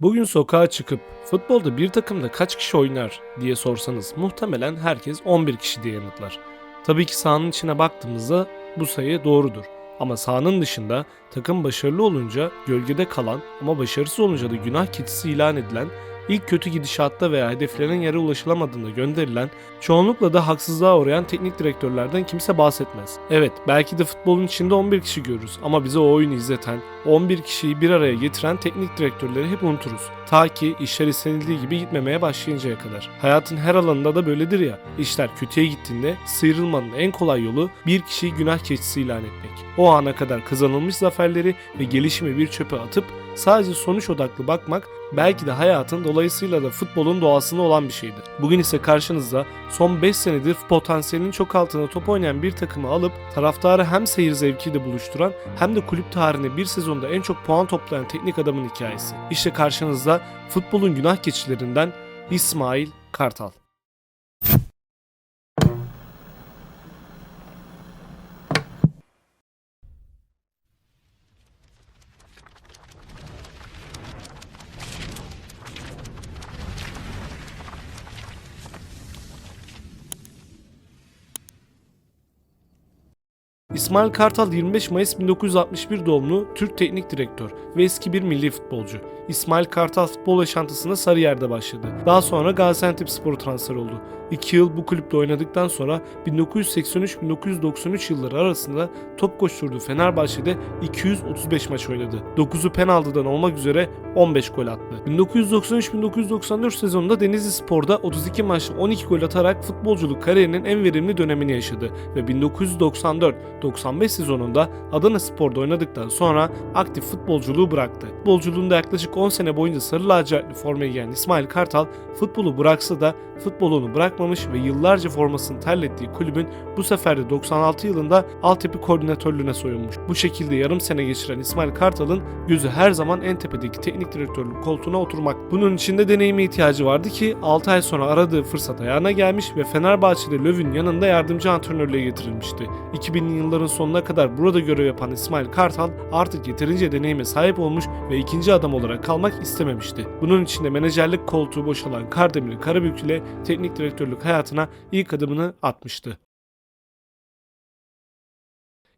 Bugün sokağa çıkıp futbolda bir takımda kaç kişi oynar diye sorsanız muhtemelen herkes 11 kişi diye yanıtlar. Tabii ki sahanın içine baktığımızda bu sayı doğrudur. Ama sahanın dışında takım başarılı olunca gölgede kalan ama başarısız olunca da günah keçisi ilan edilen, ilk kötü gidişatta veya hedeflenen yere ulaşılamadığında gönderilen, çoğunlukla da haksızlığa uğrayan teknik direktörlerden kimse bahsetmez. Evet belki de futbolun içinde 11 kişi görürüz ama bize o oyunu izleten, 11 kişiyi bir araya getiren teknik direktörleri hep unuturuz. Ta ki işler istenildiği gibi gitmemeye başlayıncaya kadar. Hayatın her alanında da böyledir ya. İşler kötüye gittiğinde sıyrılmanın en kolay yolu bir kişiyi günah keçisi ilan etmek. O ana kadar kazanılmış zaferleri ve gelişimi bir çöpe atıp sadece sonuç odaklı bakmak belki de hayatın dolayısıyla da futbolun doğasında olan bir şeydir. Bugün ise karşınızda son 5 senedir potansiyelinin çok altında top oynayan bir takımı alıp taraftarı hem seyir zevkiyle buluşturan hem de kulüp tarihinde bir sezonda en çok puan toplayan teknik adamın hikayesi. İşte karşınızda futbolun günah keçilerinden İsmail Kartal. İsmail Kartal 25 Mayıs 1961 doğumlu Türk teknik direktör ve eski bir milli futbolcu. İsmail Kartal futbol yaşantısına Sarıyer'de başladı. Daha sonra Gaziantep Spor'a transfer oldu. 2 yıl bu kulüpte oynadıktan sonra 1983-1993 yılları arasında top koşturduğu Fenerbahçe'de 235 maç oynadı. 9'u penaltıdan olmak üzere 15 gol attı. 1993-1994 sezonunda Denizli Spor'da 32 maçta 12 gol atarak futbolculuk kariyerinin en verimli dönemini yaşadı ve 1994-95 sezonunda Adana Spor'da oynadıktan sonra aktif futbolculuğu bıraktı. Futbolculuğunda yaklaşık 10 sene boyunca sarı lacivertli formayı giyen İsmail Kartal futbolu bıraksa da futbolunu bırakmamış ve yıllarca formasını terlettiği kulübün bu sefer de 96 yılında altyapı koordinatörlüğüne soyunmuş. Bu şekilde yarım sene geçiren İsmail Kartal'ın gözü her zaman en tepedeki teknik direktörlük koltuğuna oturmak. Bunun için de deneyime ihtiyacı vardı ki 6 ay sonra aradığı fırsat ayağına gelmiş ve Fenerbahçe'de Löw'ün yanında yardımcı antrenörlüğe getirilmişti. 2000'li yılların sonuna kadar burada görev yapan İsmail Kartal artık yeterince deneyime sahip olmuş ve ikinci adam olarak kalmak istememişti. Bunun için de menajerlik koltuğu boşalan Kardemir Karabük ile teknik direktörlük hayatına ilk adımını atmıştı.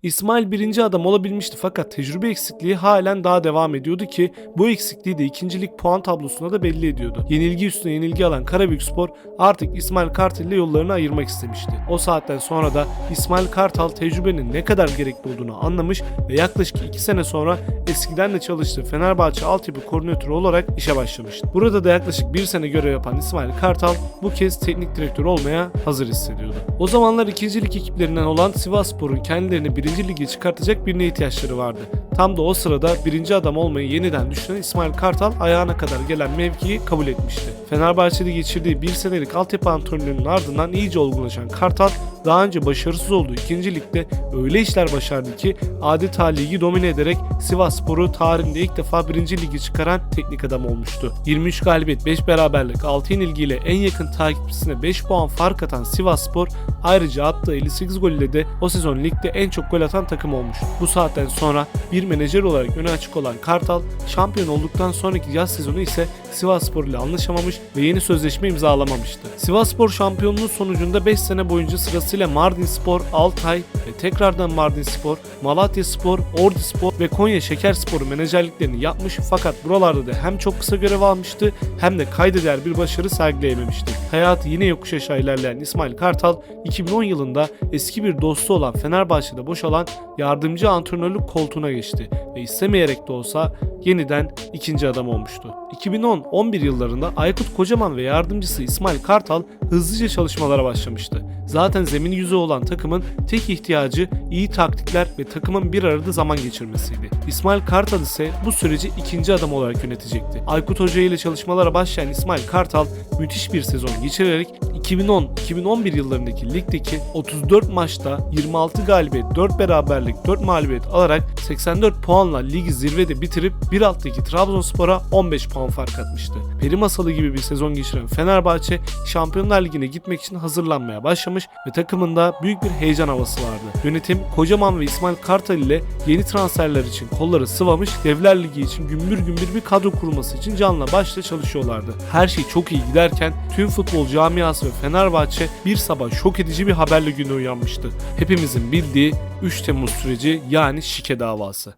İsmail birinci adam olabilmişti fakat tecrübe eksikliği halen daha devam ediyordu ki bu eksikliği de ikincilik puan tablosuna da belli ediyordu. Yenilgi üstüne yenilgi alan Karabükspor artık İsmail Kartal ile yollarını ayırmak istemişti. O saatten sonra da İsmail Kartal tecrübenin ne kadar gerekli olduğunu anlamış ve yaklaşık 2 sene sonra eskiden de çalıştığı Fenerbahçe altyapı koordinatörü olarak işe başlamıştı. Burada da yaklaşık bir sene görev yapan İsmail Kartal bu kez teknik direktör olmaya hazır hissediyordu. O zamanlar ikincilik ekiplerinden olan Sivasspor'un kendilerini lige çıkartacak birine ihtiyaçları vardı. Tam da o sırada birinci adam olmayı yeniden düşünen İsmail Kartal ayağına kadar gelen mevkiyi kabul etmişti. Fenerbahçe'de geçirdiği bir senelik altyapı antrenörünün ardından iyice olgunlaşan Kartal daha önce başarısız olduğu ikinci ligde öyle işler başardı ki adeta ligi domine ederek Sivasspor'u tarihinde ilk defa birinci ligi çıkaran teknik adam olmuştu. 23 galibiyet 5 beraberlik 6 yenilgiyle en yakın takipçisine 5 puan fark atan Sivasspor ayrıca attığı 58 gol ile de o sezon ligde en çok gol atan takım olmuş. Bu saatten sonra bir menajer olarak öne açık olan Kartal şampiyon olduktan sonraki yaz sezonu ise Sivasspor ile anlaşamamış ve yeni sözleşme imzalamamıştı. Sivasspor şampiyonluğu sonucunda 5 sene boyunca sırasıyla Mardinspor, Altay ve tekrardan Mardinspor, Malatyaspor, Orduspor ve Konya Şekerspor'u menajerliklerini yapmış fakat buralarda da hem çok kısa görev almıştı hem de kaydeder bir başarı sergileyememişti. Hayatı yine yokuş aşağı ilerleyen İsmail Kartal 2010 yılında eski bir dostu olan Fenerbahçe'de boşalan yardımcı antrenörlük koltuğuna geçti ve istemeyerek de olsa yeniden ikinci adam olmuştu. 2010-11 yıllarında Aykut Kocaman ve yardımcısı İsmail Kartal hızlıca çalışmalara başlamıştı. Zaten zemin yüzü olan takımın tek ihtiyacı iyi taktikler ve takımın bir arada zaman geçirmesiydi. İsmail Kartal ise bu süreci ikinci adam olarak yönetecekti. Aykut Hoca ile çalışmalara başlayan İsmail Kartal müthiş bir sezon geçirerek 2010-2011 yıllarındaki ligdeki 34 maçta 26 galibiyet, 4 beraberlik, 4 mağlubiyet alarak 84 puanla ligi zirvede bitirip bir alttaki Trabzonspor'a 15 puan fark atmıştı. Peri masalı gibi bir sezon geçiren Fenerbahçe Şampiyonlar Ligi'ne gitmek için hazırlanmaya başlamış ve takımında büyük bir heyecan havası vardı. Yönetim Kocaman ve İsmail Kartal ile yeni transferler için kolları sıvamış, Devler Ligi için gümbür gümbür bir kadro kurması için canla başla çalışıyorlardı. Her şey çok iyi giderken tüm futbol camiası ve Fenerbahçe bir sabah şok edici bir haberle güne uyanmıştı. Hepimizin bildiği 3 Temmuz süreci yani şike davası.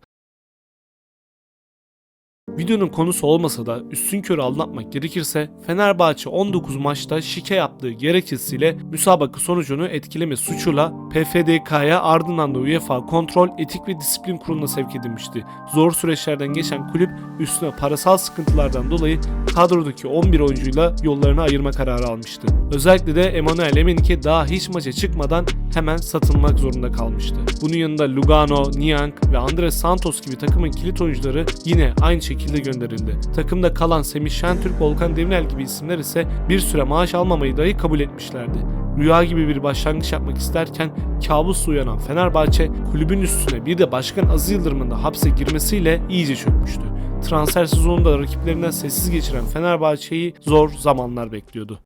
Videonun konusu olmasa da üstün körü anlatmak gerekirse Fenerbahçe 19 maçta şike yaptığı gerekçesiyle müsabaka sonucunu etkileme suçuyla PFDK'ya ardından da UEFA Kontrol Etik ve Disiplin Kurulu'na sevk edilmişti. Zor süreçlerden geçen kulüp üstüne parasal sıkıntılardan dolayı kadrodaki 11 oyuncuyla yollarını ayırma kararı almıştı. Özellikle de Emanuel Emenike daha hiç maça çıkmadan hemen satılmak zorunda kalmıştı. Bunun yanında Lugano, Niang ve Andres Santos gibi takımın kilit oyuncuları yine aynı şekilde gönderildi. Takımda kalan Semih Şentürk, Volkan Demirel gibi isimler ise bir süre maaş almamayı dahi kabul etmişlerdi. Rüya gibi bir başlangıç yapmak isterken kabusla uyanan Fenerbahçe kulübün üstüne bir de Başkan Aziz Yıldırım'ın da hapse girmesiyle iyice çökmüştü. Transfer sezonunda rakiplerinden sessiz geçiren Fenerbahçe'yi zor zamanlar bekliyordu.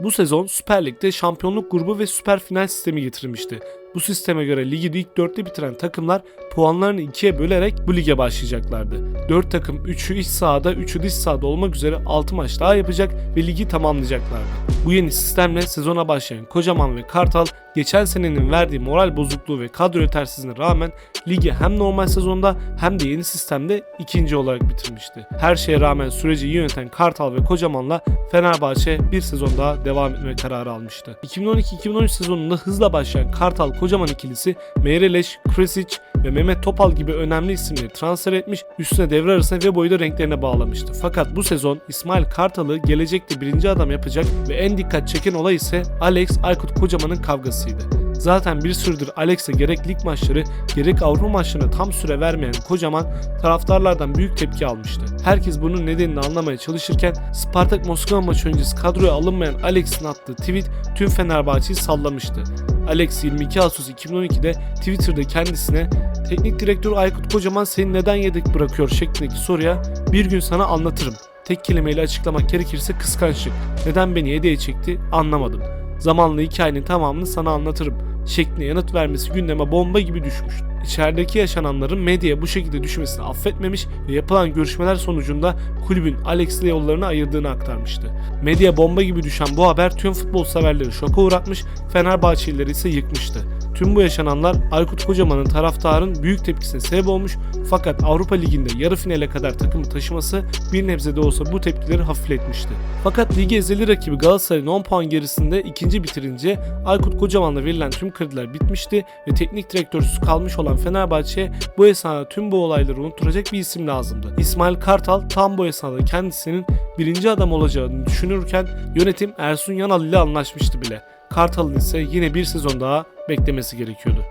Bu sezon Süper Lig'de şampiyonluk grubu ve süper final sistemi getirmişti. Bu sisteme göre ligi ilk dörtte bitiren takımlar puanlarını ikiye bölerek bu lige başlayacaklardı. 4 takım 3'ü iç sahada 3'ü dış sahada olmak üzere 6 maç daha yapacak ve ligi tamamlayacaklardı. Bu yeni sistemle sezona başlayan Kocaman ve Kartal geçen senenin verdiği moral bozukluğu ve kadro yetersizliğine rağmen ligi hem normal sezonda hem de yeni sistemde ikinci olarak bitirmişti. Her şeye rağmen süreci yöneten Kartal ve Kocaman'la Fenerbahçe bir sezon daha devam etme kararı almıştı. 2012-2013 sezonunda hızla başlayan Kartal Kocaman ikilisi Meireleş, Kresic ve Mehmet Topal gibi önemli isimleri transfer etmiş, üstüne devre arasında ve boyu da renklerine bağlamıştı. Fakat bu sezon İsmail Kartal'ı gelecekte birinci adam yapacak ve en dikkat çeken olay ise Alex Aykut Kocaman'ın kavgasıydı. Zaten bir süredir Alex'e gerek lig maçları gerek Avrupa maçlarına tam süre vermeyen Kocaman taraftarlardan büyük tepki almıştı. Herkes bunun nedenini anlamaya çalışırken Spartak Moskova maçı öncesi kadroya alınmayan Alex'in attığı tweet tüm Fenerbahçe'yi sallamıştı. Alex 22 Ağustos 2012'de Twitter'da kendisine teknik direktör Aykut Kocaman seni neden yedek bırakıyor şeklindeki soruya bir gün sana anlatırım. Tek kelimeyle açıklamak gerekirse kıskançlık. Neden beni hediye çekti anlamadım. Zamanla hikayenin tamamını sana anlatırım şeklinde yanıt vermesi gündeme bomba gibi düşmüş. İçerideki yaşananların medyaya bu şekilde düşmesini affetmemiş ve yapılan görüşmeler sonucunda kulübün Alex yollarını ayırdığını aktarmıştı. Medya bomba gibi düşen bu haber tüm futbol severleri şoka uğratmış, Fenerbahçelileri ise yıkmıştı. Tüm bu yaşananlar Aykut Kocaman'ın taraftarın büyük tepkisine sebep olmuş fakat Avrupa Ligi'nde yarı finale kadar takımı taşıması bir nebze de olsa bu tepkileri hafifletmişti. Fakat ligi ezeli rakibi Galatasaray'ın 10 puan gerisinde ikinci bitirince Aykut Kocaman'la verilen tüm krediler bitmişti ve teknik direktörsüz kalmış olan Fenerbahçe'ye bu esnada tüm bu olayları unutturacak bir isim lazımdı. İsmail Kartal tam bu esnada kendisinin birinci adam olacağını düşünürken yönetim Ersun Yanal ile anlaşmıştı bile. Kartal'ın ise yine bir sezon daha beklemesi gerekiyordu.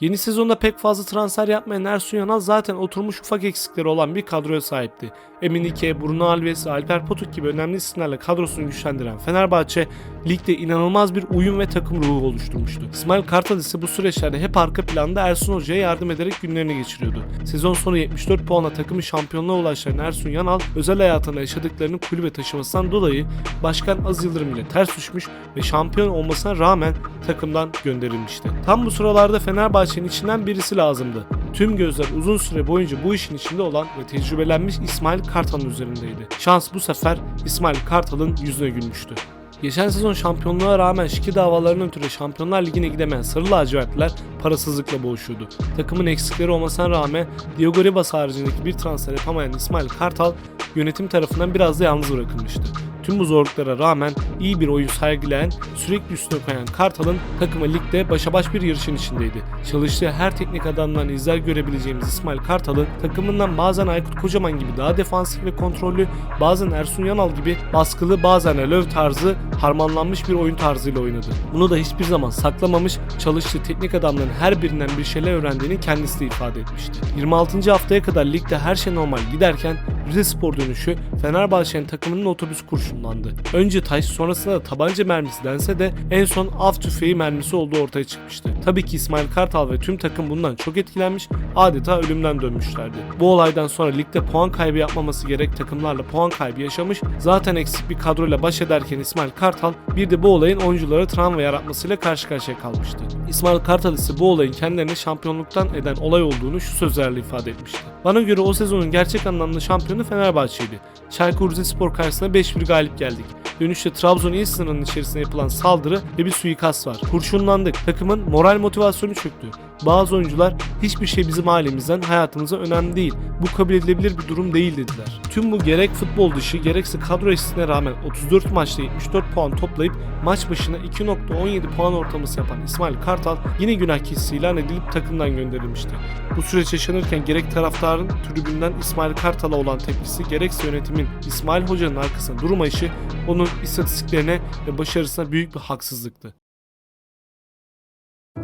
Yeni sezonda pek fazla transfer yapmayan Ersun Yanal zaten oturmuş ufak eksikleri olan bir kadroya sahipti. Eminike, Bruno Alves, Alper Potuk gibi önemli isimlerle kadrosunu güçlendiren Fenerbahçe ligde inanılmaz bir uyum ve takım ruhu oluşturmuştu. İsmail Kartal ise bu süreçlerde hep arka planda Ersun Hoca'ya yardım ederek günlerini geçiriyordu. Sezon sonu 74 puanla takımı şampiyonluğa ulaştıran Ersun Yanal özel hayatında yaşadıklarını kulübe taşımasından dolayı Başkan Az Yıldırım ile ters düşmüş ve şampiyon olmasına rağmen takımdan gönderilmişti. Tam bu sıralarda Fenerbahçe'nin içinden birisi lazımdı. Tüm gözler uzun süre boyunca bu işin içinde olan ve tecrübelenmiş İsmail Kartal'ın üzerindeydi. Şans bu sefer İsmail Kartal'ın yüzüne gülmüştü. Geçen sezon şampiyonluğa rağmen şike davalarının ötürü Şampiyonlar Ligi'ne gidemeyen Sarı lacivertliler parasızlıkla boğuşuyordu. Takımın eksikleri olmasına rağmen Diogo Ribas haricindeki bir transfer yapamayan İsmail Kartal yönetim tarafından biraz da yalnız bırakılmıştı. Tüm bu zorluklara rağmen iyi bir oyun sergileyen, sürekli üstüne koyan Kartal'ın takımı ligde başa baş bir yarışın içindeydi. Çalıştığı her teknik adamdan izler görebileceğimiz İsmail Kartal'ın takımından bazen Aykut Kocaman gibi daha defansif ve kontrollü, bazen Ersun Yanal gibi baskılı, bazen de löv tarzı harmanlanmış bir oyun tarzıyla oynadı. Bunu da hiçbir zaman saklamamış, çalıştığı teknik adamların her birinden bir şeyler öğrendiğini kendisi de ifade etmişti. 26. haftaya kadar ligde her şey normal giderken Rize Spor dönüşü Fenerbahçe'nin takımının otobüs kurşunu kurşunlandı. Önce taş sonrasında da tabanca mermisi dense de en son av tüfeği mermisi olduğu ortaya çıkmıştı. Tabii ki İsmail Kartal ve tüm takım bundan çok etkilenmiş, adeta ölümden dönmüşlerdi. Bu olaydan sonra ligde puan kaybı yapmaması gerek takımlarla puan kaybı yaşamış, zaten eksik bir kadroyla baş ederken İsmail Kartal bir de bu olayın oyunculara travma yaratmasıyla karşı karşıya kalmıştı. İsmail Kartal ise bu olayın kendilerini şampiyonluktan eden olay olduğunu şu sözlerle ifade etmişti. Bana göre o sezonun gerçek anlamda şampiyonu Fenerbahçe'ydi. Çaykur Rizespor karşısında 5-1 galip geldik. Dönüşte Trabzon il sınırının içerisine yapılan saldırı ve bir suikast var. Kurşunlandık. Takımın moral motivasyonu çöktü. Bazı oyuncular hiçbir şey bizim ailemizden hayatımıza önemli değil. Bu kabul edilebilir bir durum değil dediler. Tüm bu gerek futbol dışı gerekse kadro eşitliğine rağmen 34 maçta 74 puan toplayıp maç başına 2.17 puan ortalaması yapan İsmail Kartal yine günah keçisi ilan edilip takımdan gönderilmişti. Bu süreç yaşanırken gerek taraftarın tribünden İsmail Kartal'a olan tepkisi gerekse yönetimin İsmail Hoca'nın arkasında durmayışı onun istatistiklerine ve başarısına büyük bir haksızlıktı.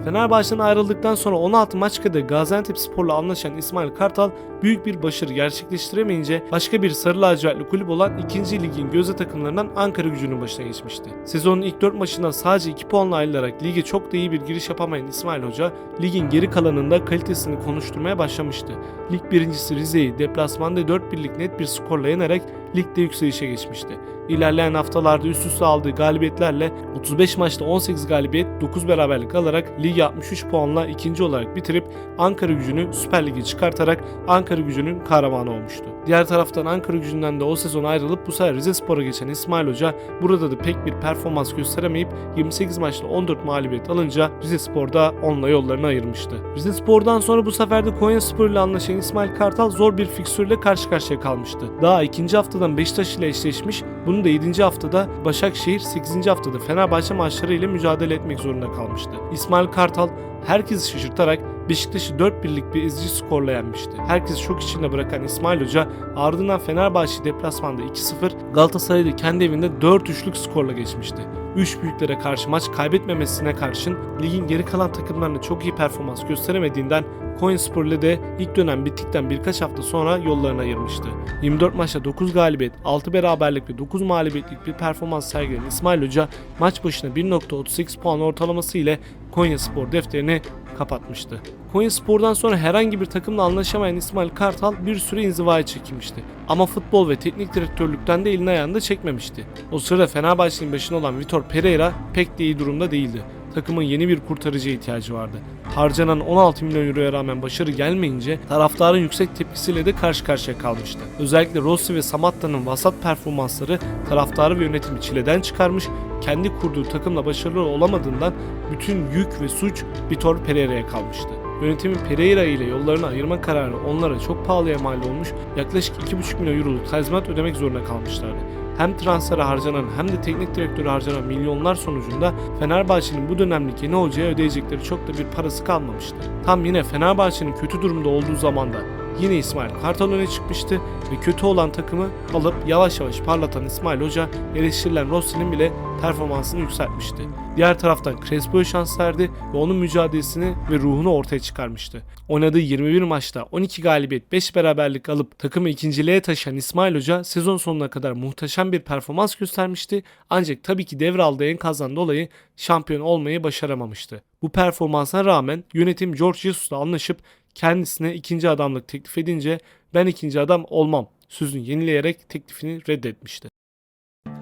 Fenerbahçe'den ayrıldıktan sonra 16 maç kadar Gaziantep Spor'la anlaşan İsmail Kartal büyük bir başarı gerçekleştiremeyince başka bir sarı lacivertli kulüp olan 2. ligin gözde takımlarından Ankara gücünün başına geçmişti. Sezonun ilk 4 maçından sadece 2 puanla ayrılarak lige çok da iyi bir giriş yapamayan İsmail Hoca ligin geri kalanında kalitesini konuşturmaya başlamıştı. Lig birincisi Rize'yi deplasmanda 4 birlik net bir skorla yenerek ligde yükselişe geçmişti. İlerleyen haftalarda üst üste aldığı galibiyetlerle 35 maçta 18 galibiyet, 9 beraberlik alarak ligi 63 puanla ikinci olarak bitirip Ankara gücünü Süper Lig'e çıkartarak Ankara gücünün kahramanı olmuştu. Diğer taraftan Ankara gücünden de o sezon ayrılıp bu sefer Rize Spor'a geçen İsmail Hoca burada da pek bir performans gösteremeyip 28 maçta 14 mağlubiyet alınca Rize Spor'da onunla yollarını ayırmıştı. Rize Spor'dan sonra bu sefer de Konya Spor ile anlaşan İsmail Kartal zor bir fiksürle karşı karşıya kalmıştı. Daha ikinci haftadan Beşiktaş ile eşleşmiş, bunun da 7. haftada Başakşehir, 8. haftada Fenerbahçe maçları ile mücadele etmek zorunda kalmıştı. İsmail Kartal herkesi şaşırtarak Beşiktaş'ı 4 birlik bir ezici skorla yenmişti. Herkesi şok içinde bırakan İsmail Hoca ardından Fenerbahçe deplasmanda 2-0, Galatasaray'ı da kendi evinde 4-3'lük skorla geçmişti. 3 büyüklere karşı maç kaybetmemesine karşın ligin geri kalan takımlarına çok iyi performans gösteremediğinden Konyaspor ile de ilk dönem bittikten birkaç hafta sonra yollarını ayırmıştı. 24 maçta 9 galibiyet, 6 beraberlik ve 9 mağlubiyetlik bir performans sergileyen İsmail Hoca maç başına 1.38 puan ortalaması ile Konyaspor defterini kapatmıştı. Konyaspor'dan sonra herhangi bir takımla anlaşamayan İsmail Kartal bir süre inzivaya çekilmişti. Ama futbol ve teknik direktörlükten de elini ayağını da çekmemişti. O sırada Fenerbahçe'nin başında olan Vitor Pereira pek de iyi durumda değildi. Takımın yeni bir kurtarıcıya ihtiyacı vardı. Harcanan 16 milyon euroya rağmen başarı gelmeyince taraftarın yüksek tepkisiyle de karşı karşıya kalmıştı. Özellikle Rossi ve Samatta'nın vasat performansları taraftarı ve yönetimi çileden çıkarmış, kendi kurduğu takımla başarılı olamadığından bütün yük ve suç Vitor Pereira'ya kalmıştı. Yönetimin Pereira ile yollarını ayırma kararı onlara çok pahalıya mal olmuş, yaklaşık 2,5 milyon euroluk tazminat ödemek zorunda kalmışlardı. Hem transfere harcanan hem de teknik direktöre harcanan milyonlar sonucunda Fenerbahçe'nin bu dönemlik yeni hocaya ödeyecekleri çok da bir parası kalmamıştı. Tam yine Fenerbahçe'nin kötü durumda olduğu zamanda yine İsmail Kartal öne çıkmıştı ve kötü olan takımı alıp yavaş yavaş parlatan İsmail Hoca eleştirilen Rossi'nin bile performansını yükseltmişti. Diğer taraftan Crespo'ya şans verdi ve onun mücadelesini ve ruhunu ortaya çıkarmıştı. Oynadığı 21 maçta 12 galibiyet 5 beraberlik alıp takımı ikinciliğe taşıyan İsmail Hoca sezon sonuna kadar muhteşem bir performans göstermişti ancak tabii ki devraldığı enkazdan dolayı şampiyon olmayı başaramamıştı. Bu performansa rağmen yönetim George Jesus'la anlaşıp kendisine ikinci adamlık teklif edince ben ikinci adam olmam sözünü yenileyerek teklifini reddetmişti.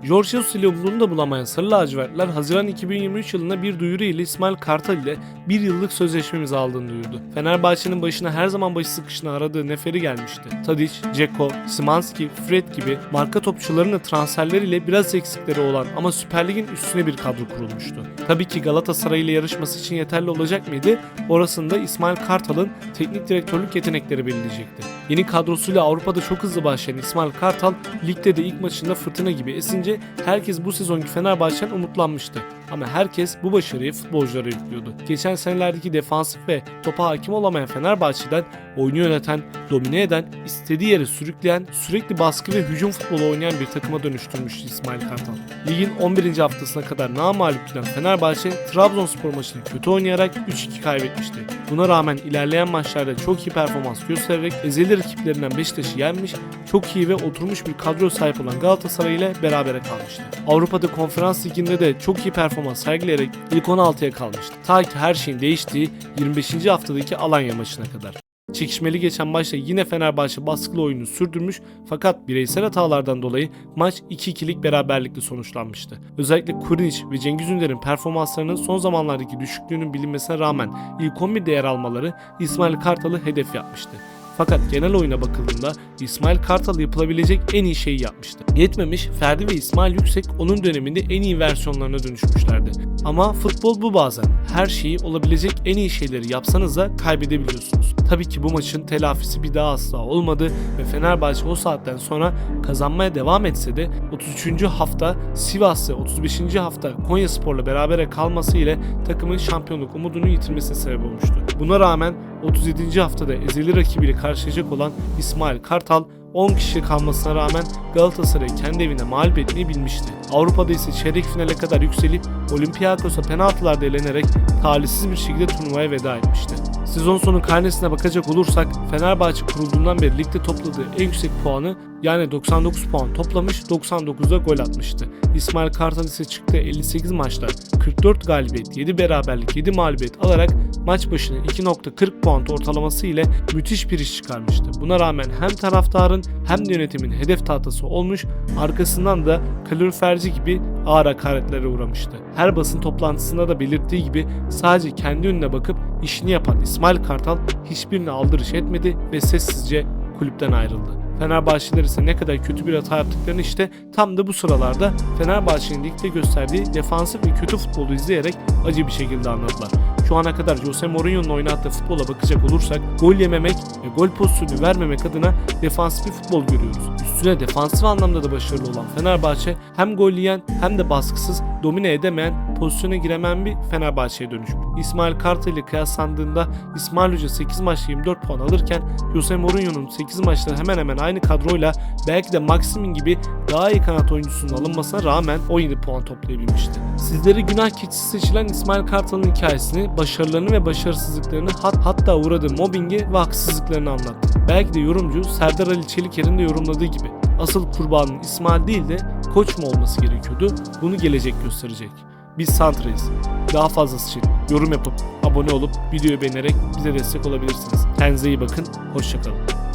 George Jesus ile umduğunu bulamayan Sarı Lacivertler Haziran 2023 yılında bir duyuru ile İsmail Kartal ile bir yıllık sözleşme imzaladığını duyurdu. Fenerbahçe'nin başına her zaman başı sıkışını aradığı neferi gelmişti. Tadic, Ceko, Simanski, Fred gibi marka topçuların da transferleriyle biraz eksikleri olan ama Süper Lig'in üstüne bir kadro kurulmuştu. Tabii ki Galatasaray ile yarışması için yeterli olacak mıydı? Orasında İsmail Kartal'ın teknik direktörlük yetenekleri belirleyecekti. Yeni kadrosuyla Avrupa'da çok hızlı başlayan İsmail Kartal ligde de ilk maçında fırtına gibi esince herkes bu sezonki Fenerbahçe'den umutlanmıştı. Ama herkes bu başarıyı futbolculara yüklüyordu. Geçen senelerdeki defansif ve topa hakim olamayan Fenerbahçe'den oyunu yöneten, domine eden, istediği yere sürükleyen, sürekli baskı ve hücum futbolu oynayan bir takıma dönüştürmüştü İsmail Kartal. Ligin 11. haftasına kadar namağlup giden Fenerbahçe, Trabzonspor maçını kötü oynayarak 3-2 kaybetmişti. Buna rağmen ilerleyen maçlarda çok iyi performans göstererek ezeli rakiplerinden Beşiktaş'ı yenmiş, çok iyi ve oturmuş bir kadro sahip olan Galatasaray ile berabere kalmıştı. Avrupa'da konferans liginde de çok iyi performans sergileyerek ilk 16'ya kalmıştı. Ta ki her şeyin değiştiği 25. haftadaki Alanya maçına kadar. Çekişmeli geçen maçta yine Fenerbahçe baskılı oyunu sürdürmüş fakat bireysel hatalardan dolayı maç 2-2'lik beraberlikle sonuçlanmıştı. Özellikle Kurnic ve Cengiz Ünder'in performanslarının son zamanlardaki düşüklüğünün bilinmesine rağmen ilk 11'de yer almaları İsmail Kartal'ı hedef yapmıştı. Fakat genel oyuna bakıldığında İsmail Kartal yapılabilecek en iyi şeyi yapmıştı. Yetmemiş Ferdi ve İsmail Yüksek onun döneminde en iyi versiyonlarına dönüşmüşlerdi. Ama futbol bu bazen. Her şeyi olabilecek en iyi şeyleri yapsanız da kaybedebiliyorsunuz. Tabii ki bu maçın telafisi bir daha asla olmadı ve Fenerbahçe o saatten sonra kazanmaya devam etse de 33. hafta Sivas ve 35. hafta Konya Spor'la berabere kalması ile takımın şampiyonluk umudunu yitirmesine sebep olmuştu. Buna rağmen 37. haftada ezeli rakibiyle karşılaşacak olan İsmail Kartal 10 kişi kalmasına rağmen Galatasaray'ı kendi evine mağlup etmeyi bilmişti. Avrupa'da ise çeyrek finale kadar yükselip Olympiakos'a penaltılarda elenerek talihsiz bir şekilde turnuvaya veda etmişti. Sezon sonu karnesine bakacak olursak Fenerbahçe kurulduğundan beri ligde topladığı en yüksek puanı yani 99 puan toplamış 99'da gol atmıştı. İsmail Kartal ise çıktığı 58 maçta 44 galibiyet, 7 beraberlik, 7 mağlubiyet alarak maç başına 2.40 puan ortalaması ile müthiş bir iş çıkarmıştı. Buna rağmen hem taraftarın hem de yönetimin hedef tahtası olmuş, arkasından da kaloriferci gibi ağır hakaretlere uğramıştı. Her basın toplantısında da belirttiği gibi sadece kendi önüne bakıp işini yapan İsmail Kartal hiçbirine aldırış etmedi ve sessizce kulüpten ayrıldı. Fenerbahçeliler ise ne kadar kötü bir hata yaptıklarını işte tam da bu sıralarda Fenerbahçe'nin ligde gösterdiği defansif ve kötü futbolu izleyerek acı bir şekilde anladılar. Şu ana kadar Jose Mourinho'nun oynattığı futbola bakacak olursak gol yememek ve gol pozisyonu vermemek adına defansif bir futbol görüyoruz. Üstüne defansif anlamda da başarılı olan Fenerbahçe hem gol yiyen hem de baskısız domine edemeyen pozisyona giremeyen bir Fenerbahçe'ye dönüşmüş. İsmail Kartal ile kıyaslandığında İsmail Hoca 8 maçta 24 puan alırken Jose Mourinho'nun 8 maçta hemen hemen aynı kadroyla belki de Maximin gibi daha iyi kanat oyuncusunun alınmasına rağmen 17 puan toplayabilmişti. Sizlere günah keçisi seçilen İsmail Kartal'ın hikayesini, başarılarını ve başarısızlıklarını hat hatta uğradığı mobbingi ve haksızlıklarını anlattı. Belki de yorumcu Serdar Ali Çeliker'in de yorumladığı gibi asıl kurbanın İsmail değil de koç mu olması gerekiyordu? Bunu gelecek gösterecek. Biz Santra'yız. Daha fazlası için yorum yapıp abone olup videoyu beğenerek bize destek olabilirsiniz. Kendinize iyi bakın. Hoşçakalın.